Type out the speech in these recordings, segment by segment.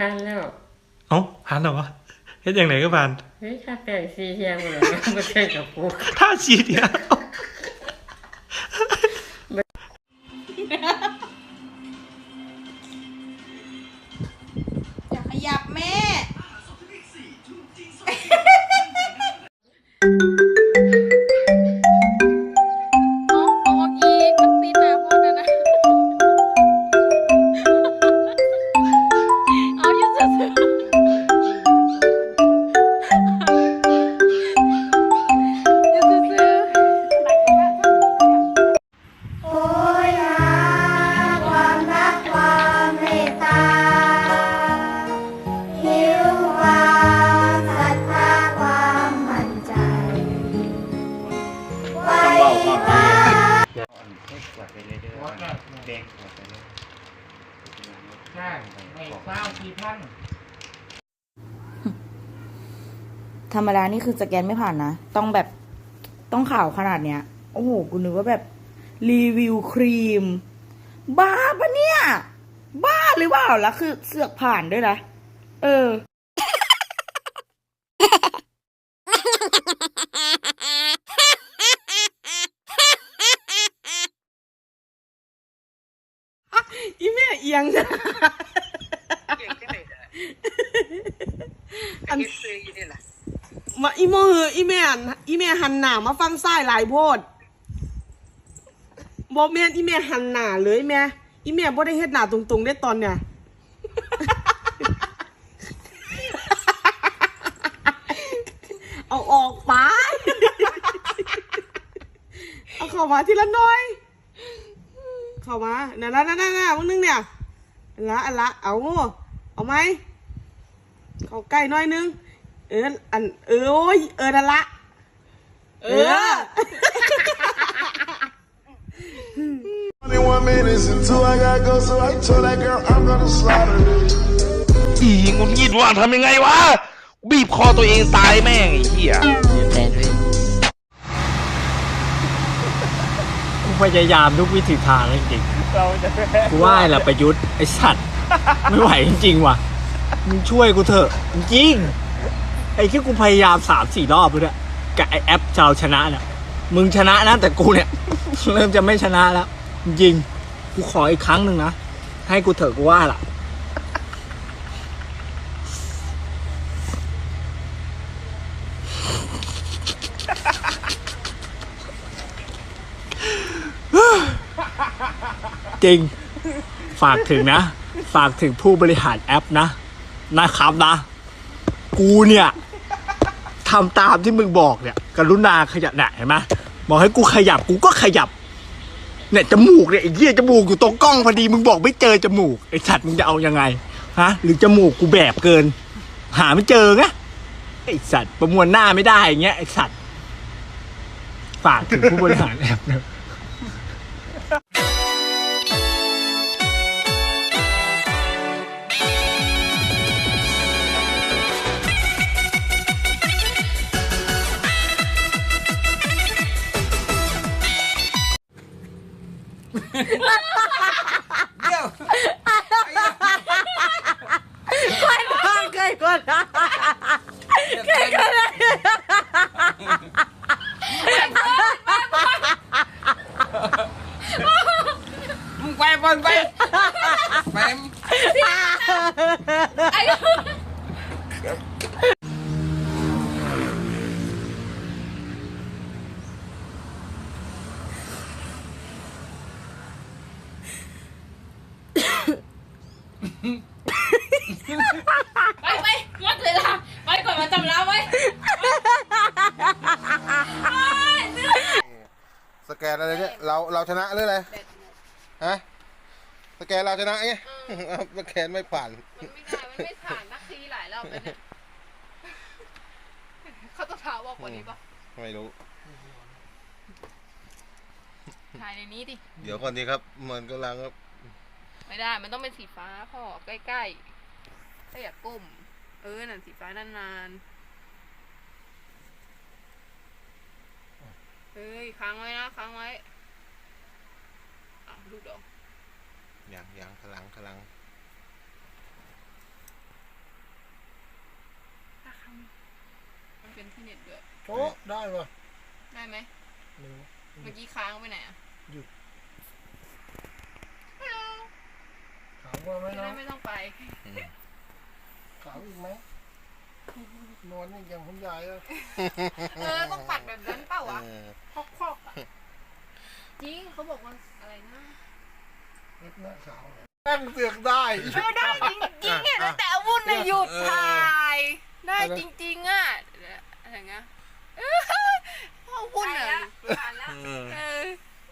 งานแล้ว เอ้าผ่านแล้ววะเฮ็ดอย่างไหนก็ผ่านเฮ้ยข้าแต่งซีเทียงเลยมาเจอกับกูท่าชีเดียวอย่าขยับแม่ เศร้าทีพันธรรมดานี่คือสแกนไม่ผ่านนะ ต้องแบบต้องข่าวขนาดเนี้ย โอ้โห กูนึกว่าแบบ รีวิวครีม บ้าปะเนี่ย บ้าหรือเปล่าล้วคือเสือกผ่านด้วยนะ เออ อีแม่เอียงนะ อันมาอีโมเฮออีแม่อันอีแม่หันหน้ามาฟังซ้ายหลายโพดบอแม่นอีแม่หันหน้าเลยแม่อีแม่บ่ได้เฮ็ดหน้าตรงๆได้ตอนเนี่ยเอาออกไปเอาเข้ามาทีละหน้อย เข้ามานั่นละนั่นละนั่นะมึงนึงเนี่ยละละเอาเอาไหม เข้าใกล้หน้อยนึง เอออันเออโอ้ยเออนั่นละเออ 21 minutes until I gotta go, so I told that girl I'm gonna slaughter it. อีงุนงิดว่าทำยังไงวะ บีบคอตัวเองตายแม่งไอ้เหี้ยกูพยายามทุกวิถีทางจริงๆกูว่าไอ้ละประยุทธ์ไอสัตว์ ไม่ไหวจริงๆว่ะ มึงช่วยกูเถอะจริงไอ้ที่กูพยายามสามสี่รอบแล้วเนี่ยกับไอแอปชาวชนะเนี่ยมึงชนะนะแต่กูเนี่ย เริ่มจะไม่ชนะแล้วจริงกูขออีกครั้งหนึ่งนะ ให้กูเถอะกูว่าล่ะจริง ฝากถึงนะ ฝากถึงผู้บริหารแอปนะ นะครับนะ กูเนี่ยทำตามที่มึงบอกเนี่ย กรุณาขยับเนี่ยเห็นไหมบอกให้กูขยับกูก็ขยับ เนี่ยจมูกเนี่ยไอ้เหี้ยจมูกอยู่ตรงกล้องพอดีมึงบอกไม่เจอจมูกไอ้สัตว์มึงจะเอายังไงฮะหรือจมูกกูแบบเกิน หาไม่เจอไงไอ้สัตว์ประมวลหน้าไม่ได้อย่างเงี้ยไอ้สัตว์ฝากถึงผู้บริหารแอปนะ เคยก่อนเคยก่อนมึง ไปบอลไปไปไปไปงดเลยล่ะไปก่อนมาจำแล้วไว้สแกนอะไรเนี่ยเราเราชนะหรืออะไรฮะสแกนเราชนะไงสแกนไม่ผ่านมันไม่ได้มันไม่ผ่านนักทีหลายรอบแล้วเนี่ยเขาต้องถามบอกกว่านี้ปะไม่รู้ถ่ายในนี้ดิเดี๋ยวก่อนดีครับ มันกำลังครับ ไม่ได้มันต้องเป็นสีฟ้าพ่อใกล้ๆ ถ้าอยากก้ม เออหนังสีฟ้านานๆเฮ้ยค้างไว้นะค้างไว้อะดูดอกยังยังพลังพลังถ้าค้างมันเป็นที่เน็ตด้วยโอ้ได้ปะได้ไหมเมื่อกี้ค้างไปไหนอะหยุดฮัลโหลถามว่าไมจะได้เนาะ ไม่ต้องไป ถามอีกไหมนอนนี่ยังคุณยายอะเออต้องปัดแบบนั้นเปล่าวะเออคอกคอกๆอะจริงเขาบอกว่าอะไรนะเล็บหน้าขาวนั่งเสือกได้เออได้จริงจริงๆเนี่ยตั้งแต่อาวุธน่ะหยุดถ่ายได้จริงๆอะอะไรเงี้ยเออพ่อวุ้นอะเออ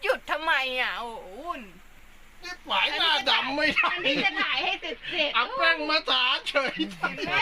หยุดทำไมอะ โอ้โหวุ่นนี่ หมายหน้าดำไม่ได้อันนี้จะถ่ายให้เสร็จๆ เอาแป้งมาทาเฉยเห็นไหม